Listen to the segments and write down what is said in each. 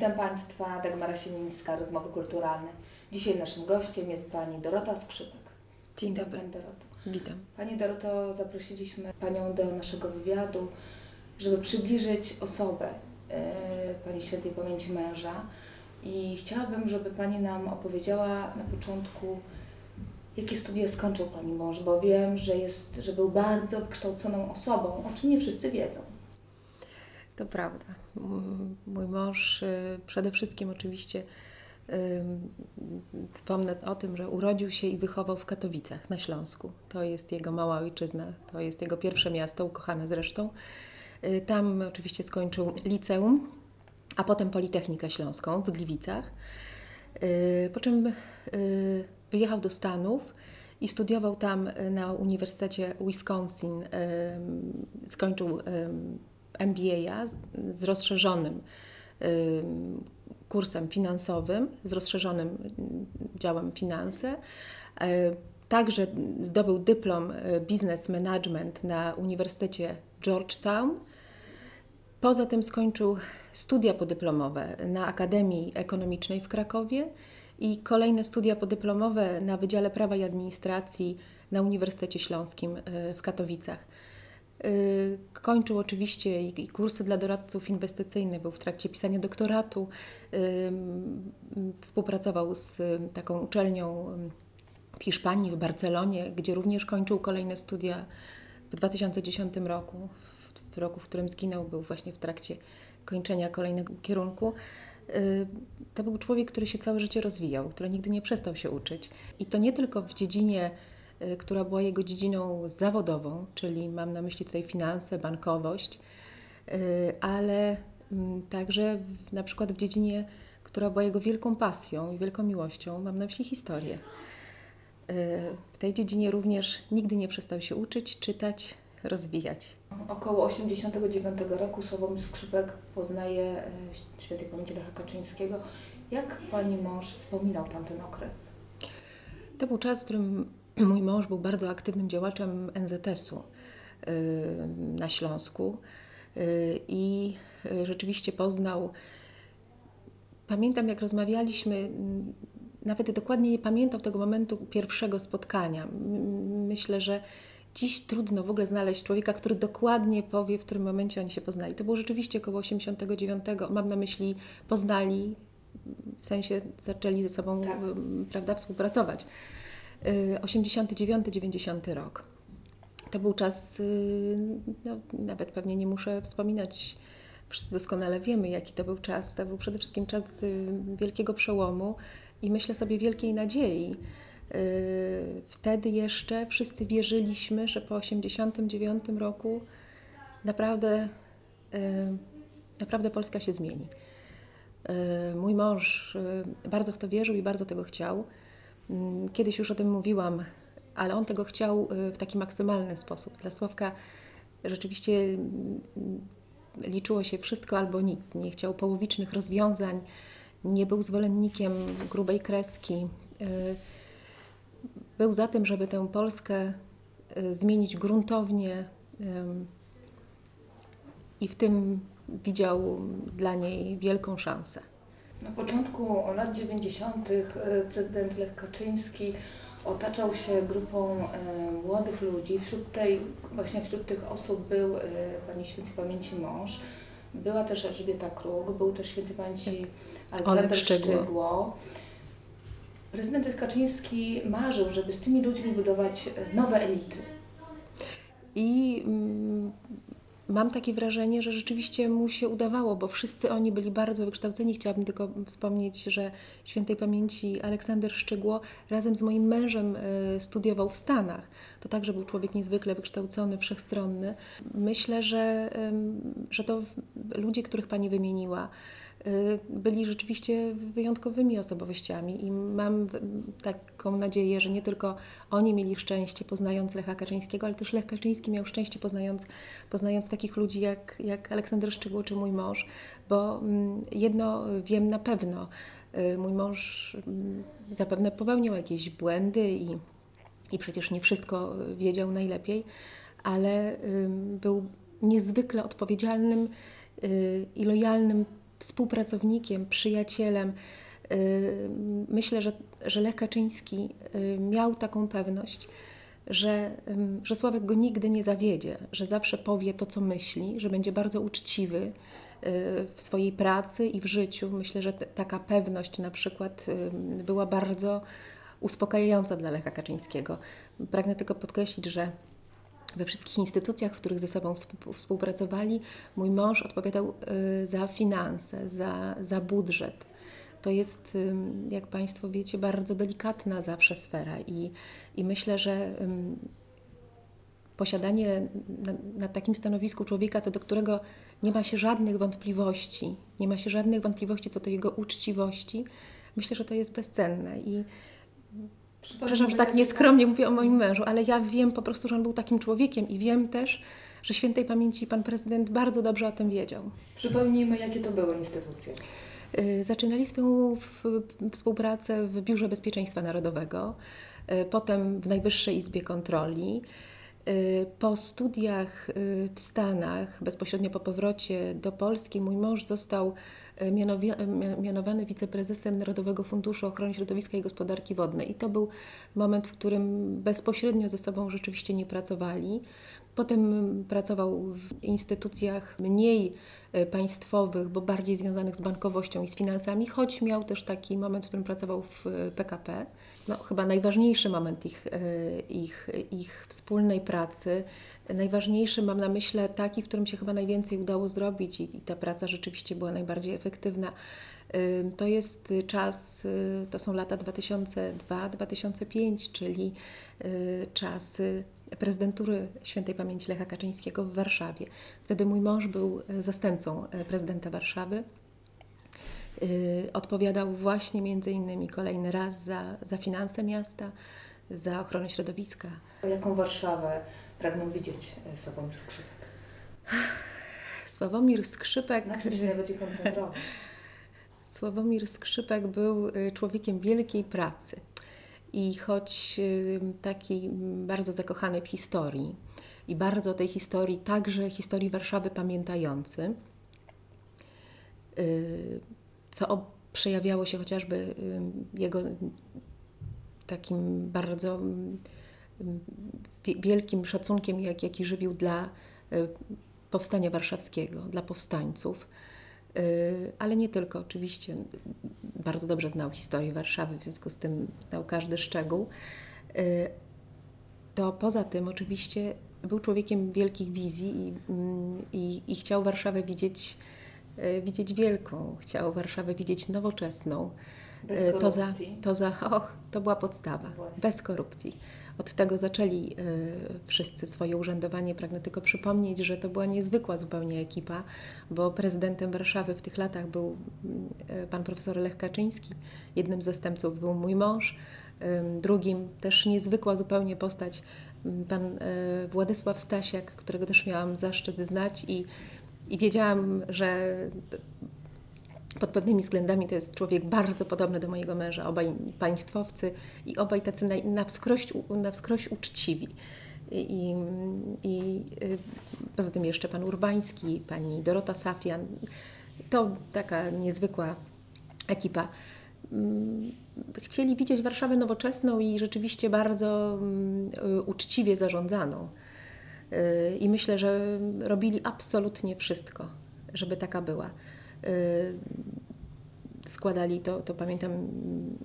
Witam Państwa, Dagmara Siemińska, Rozmowy Kulturalne. Dzisiaj naszym gościem jest Pani Dorota Skrzypek. Dzień dobry. Pani Doroto. Witam. Pani Doroto, zaprosiliśmy Panią do naszego wywiadu, żeby przybliżyć osobę e, Pani Świętej Pamięci męża i chciałabym, żeby Pani nam opowiedziała na początku, jakie studia skończył Pani mąż, bo wiem, że, jest, że był bardzo wykształconą osobą, o czym nie wszyscy wiedzą. To prawda. Mój mąż y, przede wszystkim oczywiście wspomnę o tym, że urodził się i wychował w Katowicach na Śląsku. To jest jego mała ojczyzna, to jest jego pierwsze miasto, ukochane zresztą. Y, Tam oczywiście skończył liceum, a potem Politechnikę Śląską w Gliwicach. Y, Po czym wyjechał do Stanów i studiował tam na Uniwersytecie Wisconsin. Skończył MBA z, rozszerzonym ym, kursem finansowym, z rozszerzonym ym, działem finanse. E, Także zdobył dyplom e, Business Management na Uniwersytecie Georgetown. Poza tym skończył studia podyplomowe na Akademii Ekonomicznej w Krakowie i kolejne studia podyplomowe na Wydziale Prawa i Administracji na Uniwersytecie Śląskim e, w Katowicach. Y, Kończył oczywiście i kursy dla doradców inwestycyjnych, był w trakcie pisania doktoratu, współpracował z taką uczelnią w Hiszpanii, w Barcelonie, gdzie również kończył kolejne studia w 2010 roku. W, roku, w którym zginął, był właśnie w trakcie kończenia kolejnego kierunku. Y, To był człowiek, który się całe życie rozwijał, który nigdy nie przestał się uczyć. I to nie tylko w dziedzinie która była jego dziedziną zawodową, czyli mam na myśli tutaj finanse, bankowość, y, ale mm, także na przykład w dziedzinie, która była jego wielką pasją i wielką miłością, mam na myśli historię. Y, W tej dziedzinie również nigdy nie przestał się uczyć, czytać, rozwijać. Około 89 roku Sławomir Skrzypek poznaje świętej pamięci Lecha Kaczyńskiego. Jak Pani mąż wspominał tamten okres? To był czas, w którym mój mąż był bardzo aktywnym działaczem NZS-u na Śląsku y, i y, rzeczywiście poznał. Pamiętam, jak rozmawialiśmy, mm, nawet dokładnie nie pamiętam tego momentu pierwszego spotkania. Myślę, że dziś trudno w ogóle znaleźć człowieka, który dokładnie powie, w którym momencie oni się poznali. To było rzeczywiście około 89, mam na myśli poznali, w sensie zaczęli ze sobą Tak. prawda, współpracować. Y, 89-90 rok. To był czas, y, no, nawet pewnie nie muszę wspominać, wszyscy doskonale wiemy, jaki to był czas. To był przede wszystkim czas y, wielkiego przełomu i myślę sobie wielkiej nadziei. Y, Wtedy jeszcze wszyscy wierzyliśmy, że po 89 roku naprawdę, y, naprawdę Polska się zmieni. Y, Mój mąż y, bardzo w to wierzył i bardzo tego chciał. Mm, Kiedyś już o tym mówiłam, ale on tego chciał y, w taki maksymalny sposób. Dla Sławka rzeczywiście mm, liczyło się wszystko albo nic. Nie chciał połowicznych rozwiązań, nie był zwolennikiem grubej kreski. Y, Był za tym, żeby tę Polskę y, zmienić gruntownie i w tym widział dla niej wielką szansę. Na początku lat 90. e, prezydent Lech Kaczyński otaczał się grupą e, młodych ludzi. Wśród tej, właśnie wśród tych osób był e, Pani Świętej Pamięci mąż, była też Elżbieta Kruk, był też Świętej Pamięci Aleksander Szczegło. Szczegło. Prezydent Lech Kaczyński marzył, żeby z tymi ludźmi budować nowe elity. I mm, mam takie wrażenie, że rzeczywiście mu się udawało, bo wszyscy oni byli bardzo wykształceni. Chciałabym tylko wspomnieć, że świętej pamięci Aleksander Szczegło razem z moim mężem e, studiował w Stanach. To także był człowiek niezwykle wykształcony, wszechstronny. Myślę, że, że to ludzie, których Pani wymieniła, byli rzeczywiście wyjątkowymi osobowościami i mam taką nadzieję, że nie tylko oni mieli szczęście poznając Lecha Kaczyńskiego, ale też Lech Kaczyński miał szczęście poznając, poznając takich ludzi jak, jak Aleksander Szczegół czy mój mąż, bo mm, jedno wiem na pewno, y, mój mąż mm, zapewne popełniał jakieś błędy i, i przecież nie wszystko wiedział najlepiej, ale był niezwykle odpowiedzialnym y, i lojalnym współpracownikiem, przyjacielem. Y, myślę, że, że Lech Kaczyński y, miał taką pewność, że, że Sławek go nigdy nie zawiedzie, że zawsze powie to, co myśli, że będzie bardzo uczciwy y, w swojej pracy i w życiu. Myślę, że taka pewność na przykład była bardzo uspokajająca dla Lecha Kaczyńskiego. Pragnę tylko podkreślić, że we wszystkich instytucjach, w których ze sobą współpracowali, mój mąż odpowiadał za finanse, za, za budżet. To jest, jak Państwo wiecie, bardzo delikatna zawsze sfera i, i myślę, że posiadanie na, na, takim stanowisku człowieka, co do którego nie ma się żadnych wątpliwości, nie ma się żadnych wątpliwości co do jego uczciwości, myślę, że to jest bezcenne i Przepraszam, że tak nieskromnie mówię o moim mężu, ale ja wiem po prostu, że on był takim człowiekiem i wiem też, że świętej pamięci pan prezydent bardzo dobrze o tym wiedział. Przypomnijmy, jakie to były instytucje. Y, zaczynali swoją współpracę w Biurze Bezpieczeństwa Narodowego, y, potem w Najwyższej Izbie Kontroli. Y, po studiach w Stanach, bezpośrednio po powrocie do Polski, mój mąż został mianowany wiceprezesem Narodowego Funduszu Ochrony Środowiska i Gospodarki Wodnej. I to był moment, w którym bezpośrednio ze sobą rzeczywiście nie pracowali. Potem pracował w instytucjach mniej e, państwowych, bo bardziej związanych z bankowością i z finansami, choć miał też taki moment, w którym pracował w PKP. E, no, chyba najważniejszy moment ich, e, ich, ich wspólnej pracy, najważniejszy mam na myśli taki, w którym się chyba najwięcej udało zrobić i, i ta praca rzeczywiście była najbardziej efektywna. To jest czas, to są lata 2002-2005, czyli czasy prezydentury świętej pamięci Lecha Kaczyńskiego w Warszawie. Wtedy mój mąż był e, zastępcą e, prezydenta Warszawy. E, odpowiadał właśnie między innymi kolejny raz za, za finanse miasta, za ochronę środowiska. Jaką Warszawę pragnął widzieć Sławomir Skrzypek? Sławomir Skrzypek... Na czym się najbardziej koncentrował? Sławomir Skrzypek był człowiekiem wielkiej pracy. I choć taki bardzo zakochany w historii i bardzo tej historii, także historii Warszawy pamiętający, y, co przejawiało się chociażby jego takim bardzo wielkim szacunkiem, jak, jaki żywił dla y, powstania warszawskiego, dla powstańców ale nie tylko oczywiście. Bardzo dobrze znał historię Warszawy, w związku z tym znał każdy szczegół. Y, to poza tym oczywiście był człowiekiem wielkich wizji i, mm, i, i chciał Warszawę widzieć, y, widzieć wielką, chciał Warszawę widzieć nowoczesną. Bez to za, to za, och, to była podstawa, Właśnie. bez korupcji. Od tego zaczęli y, wszyscy swoje urzędowanie. Pragnę tylko przypomnieć, że to była niezwykła zupełnie ekipa, bo prezydentem Warszawy w tych latach był y, pan profesor Lech Kaczyński, jednym z zastępców był mój mąż, y, drugim też niezwykła zupełnie postać pan Władysław Stasiak, którego też miałam zaszczyt znać i, i wiedziałam, że pod pewnymi względami to jest człowiek bardzo podobny do mojego męża, obaj państwowcy i obaj tacy na, na, wskroś, na wskroś uczciwi. I, i, y, poza tym jeszcze pan Urbański, pani Dorota Safian. To taka niezwykła ekipa. Mm, chcieli widzieć Warszawę nowoczesną i rzeczywiście bardzo mm, uczciwie zarządzaną. Y, I myślę, że robili absolutnie wszystko, żeby taka była. Y, składali to, to pamiętam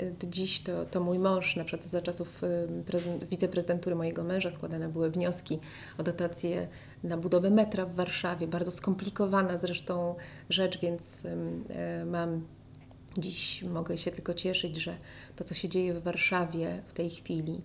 y, dziś, to, to mój mąż, na przykład za czasów y, wiceprezydentury mojego męża składane były wnioski o dotacje na budowę metra w Warszawie, bardzo skomplikowana zresztą rzecz, więc mam dziś, mogę się tylko cieszyć, że to, co się dzieje w Warszawie w tej chwili,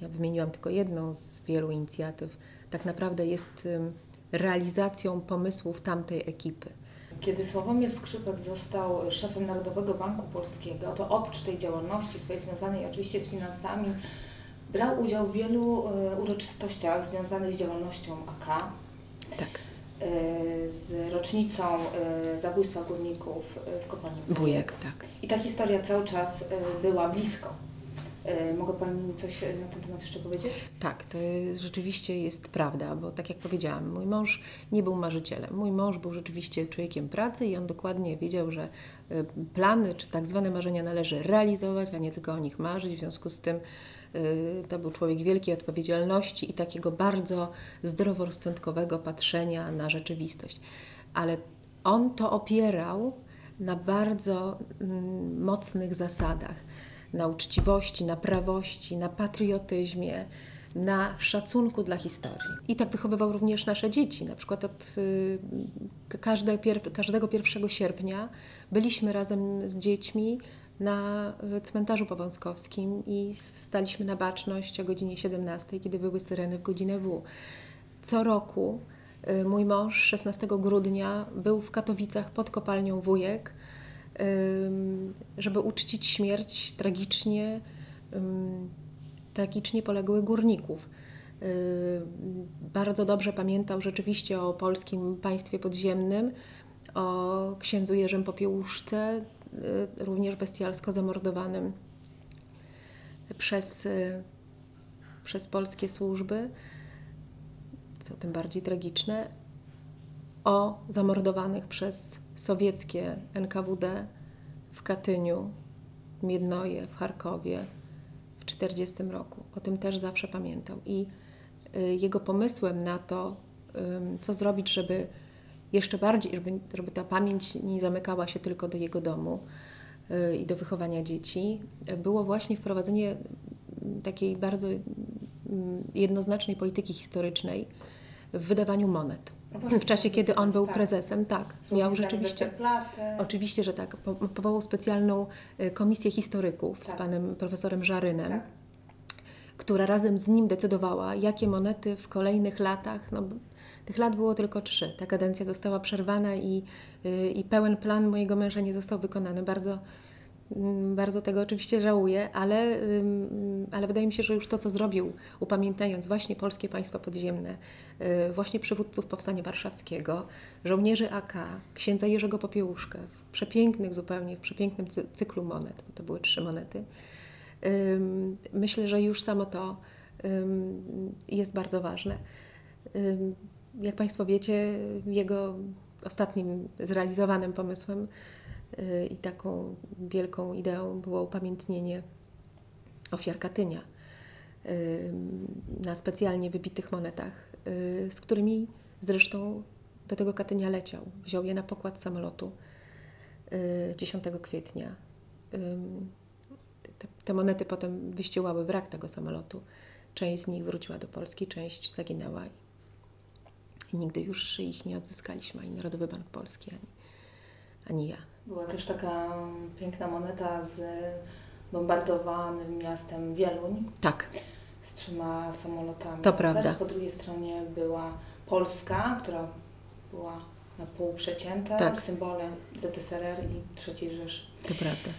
ja wymieniłam tylko jedną z wielu inicjatyw, tak naprawdę jest realizacją pomysłów tamtej ekipy. Kiedy Sławomir Skrzypek został szefem Narodowego Banku Polskiego, to oprócz tej działalności swojej związanej oczywiście z finansami, brał udział w wielu e, uroczystościach związanych z działalnością AK. Tak. E, z rocznicą e, zabójstwa górników w kopalni Wujek. tak. I ta historia cały czas była blisko Mogę Pani coś na ten temat jeszcze powiedzieć? Tak, to jest, rzeczywiście jest prawda, bo tak jak powiedziałam, mój mąż nie był marzycielem. Mój mąż był rzeczywiście człowiekiem pracy i on dokładnie wiedział, że y, plany czy tak zwane marzenia należy realizować, a nie tylko o nich marzyć. W związku z tym to był człowiek wielkiej odpowiedzialności i takiego bardzo zdroworozsądkowego patrzenia na rzeczywistość. Ale on to opierał na bardzo mm, mocnych zasadach na uczciwości, na prawości, na patriotyzmie, na szacunku dla historii. I tak wychowywał również nasze dzieci. Na przykład od y, każde, każdego 1 sierpnia byliśmy razem z dziećmi na cmentarzu powązkowskim i staliśmy na baczność o godzinie 17, kiedy były syreny w godzinę W. Co roku y, mój mąż 16 grudnia był w Katowicach pod kopalnią Wujek, żeby uczcić śmierć tragicznie, tragicznie poległych górników. Bardzo dobrze pamiętał rzeczywiście o polskim państwie podziemnym, o księdzu Jerzym Popiełuszce, y, również bestialsko zamordowanym przez, y, przez polskie służby, co tym bardziej tragiczne, o zamordowanych przez sowieckie NKWD w Katyniu, w Miednoje, w Charkowie w 1940 roku. O tym też zawsze pamiętał. I y, jego pomysłem na to, co zrobić, żeby jeszcze bardziej, żeby, żeby ta pamięć nie zamykała się tylko do jego domu y, i do wychowania dzieci, było właśnie wprowadzenie takiej bardzo jednoznacznej polityki historycznej w wydawaniu monet. W czasie, kiedy on był tak. prezesem, tak, miał rzeczywiście. Oczywiście, że tak. Powołał specjalną y, komisję historyków tak. z panem profesorem Żarynem. Tak. Która razem z nim decydowała, jakie monety w kolejnych latach, no, tych lat było tylko trzy. Ta kadencja została przerwana i, y, i pełen plan mojego męża nie został wykonany. Bardzo bardzo tego oczywiście żałuję, ale, ale wydaje mi się, że już to, co zrobił, upamiętniając właśnie polskie państwa podziemne, y, właśnie przywódców Powstania Warszawskiego, żołnierzy AK, księdza Jerzego Popiełuszkę, w przepięknych zupełnie, w przepięknym cyklu monet, bo to były trzy monety, myślę, że już samo to jest bardzo ważne. Jak Państwo wiecie, jego ostatnim zrealizowanym pomysłem i taką wielką ideą było upamiętnienie ofiar Katynia na specjalnie wybitych monetach, y, z którymi zresztą do tego Katynia leciał. Wziął je na pokład samolotu 10 y, kwietnia. Te monety potem wyściełały wrak tego samolotu. Część z nich wróciła do Polski, część zaginęła i nigdy już ich nie odzyskaliśmy, ani Narodowy Bank Polski, ani, ani ja. Była też taka piękna moneta z bombardowanym miastem Wieluń. Tak. Z trzema samolotami. To prawda. Też po drugiej stronie była Polska, która była na pół przecięta, tak. symbolem ZSRR i III Rzeszy. To prawda.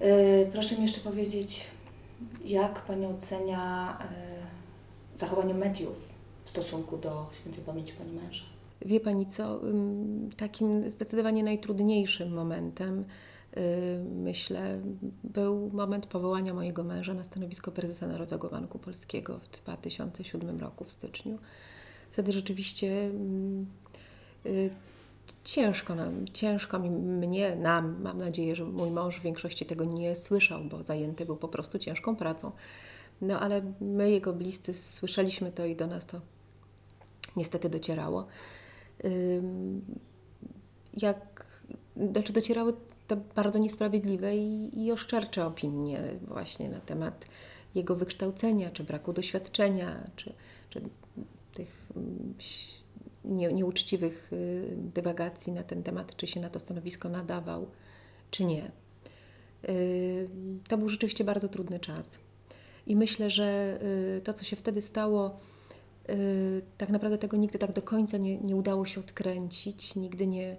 Yy, proszę mi jeszcze powiedzieć, jak Pani ocenia yy, zachowanie mediów w stosunku do świętej pamięci Pani męża? Wie Pani co, takim zdecydowanie najtrudniejszym momentem, y, myślę, był moment powołania mojego męża na stanowisko prezesa Narodowego Banku Polskiego w 2007 roku, w styczniu. Wtedy rzeczywiście y, ciężko nam, ciężko mi, mnie, nam, mam nadzieję, że mój mąż w większości tego nie słyszał, bo zajęty był po prostu ciężką pracą. No ale my, jego bliscy, słyszeliśmy to i do nas to niestety docierało jak znaczy docierały te bardzo niesprawiedliwe i, i oszczercze opinie właśnie na temat jego wykształcenia, czy braku doświadczenia, czy, czy tych nie, nieuczciwych y, dywagacji na ten temat, czy się na to stanowisko nadawał, czy nie. To był rzeczywiście bardzo trudny czas. I myślę, że y, to, co się wtedy stało, tak naprawdę tego nigdy tak do końca nie, nie udało się odkręcić, nigdy nie,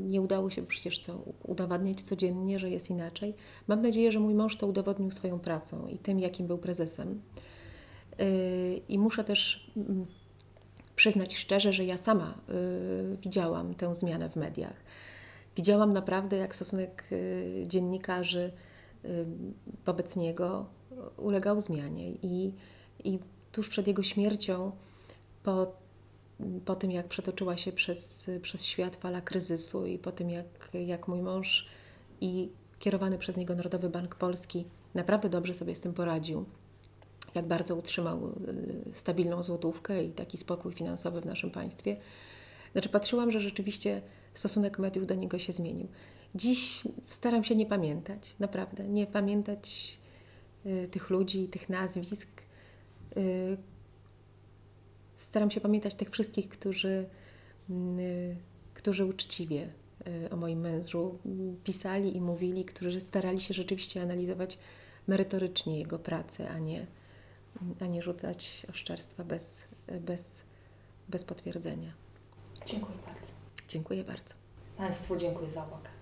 nie udało się przecież co udowadniać codziennie, że jest inaczej. Mam nadzieję, że mój mąż to udowodnił swoją pracą i tym, jakim był prezesem. Y, I muszę też mm, przyznać szczerze, że ja sama y, widziałam tę zmianę w mediach. Widziałam naprawdę, jak stosunek dziennikarzy y, wobec niego ulegał zmianie. I, i tuż przed jego śmiercią, po, po tym jak przetoczyła się przez, przez świat fala kryzysu i po tym jak, jak mój mąż i kierowany przez niego Narodowy Bank Polski naprawdę dobrze sobie z tym poradził, jak bardzo utrzymał y, stabilną złotówkę i taki spokój finansowy w naszym państwie. Znaczy, patrzyłam, że rzeczywiście stosunek mediów do niego się zmienił. Dziś staram się nie pamiętać, naprawdę, nie pamiętać y, tych ludzi, tych nazwisk. Y, staram się pamiętać tych wszystkich, którzy, y, którzy uczciwie y, o moim mężu pisali i mówili, którzy starali się rzeczywiście analizować merytorycznie jego pracę, a nie, a nie rzucać oszczerstwa bez, bez, bez potwierdzenia. Dziękuję bardzo. Dziękuję bardzo. Państwu dziękuję za uwagę.